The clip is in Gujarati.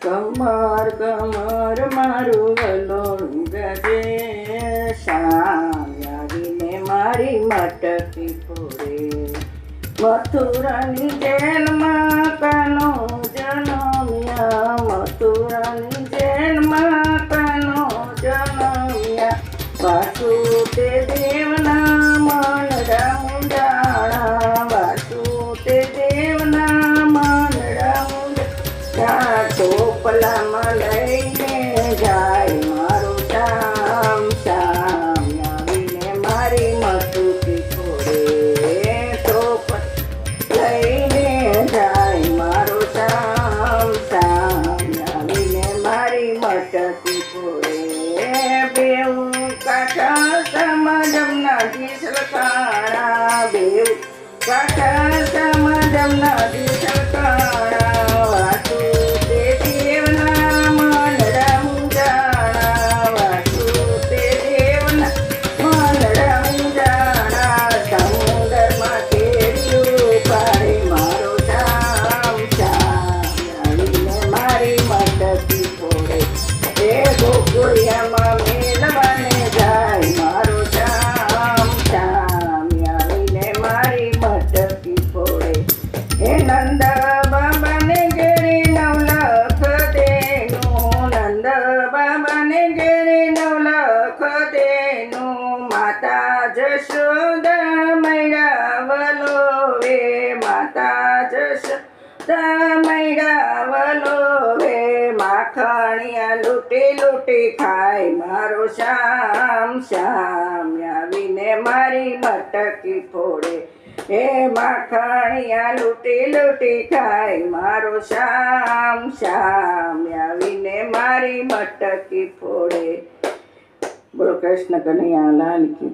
કમર કમર મારું વલોણું ગજે સામ્યાવીને મારી મટકી ફોડે મથુરાની જેલમાં કાનો જનમ્યા ટોપલામાં લઈને શામ શામ મારી મથુકી છોડે ટોપ લઈને જાય મારો શામ શામ આવીને મારી નંદ બાબાને ઘેરે નવલખ દેનું નંદ બાબાને ઘેરે નવલખ તેનું, માતા જશોદા મૈડા વે, માતા જશોદા મૈડા વલોવે માખણિયા લૂટી લૂટી ખાય મારો શ્યામ શ્યામ, આવીને મારી મટકી ફોડે. હે માખણિયા લૂટી લૂટી ખાય મારો શ્યામ શ્યામ આવીને મારી મટકી ફોડે. બોલો કૃષ્ણ કનૈયા લાલ કી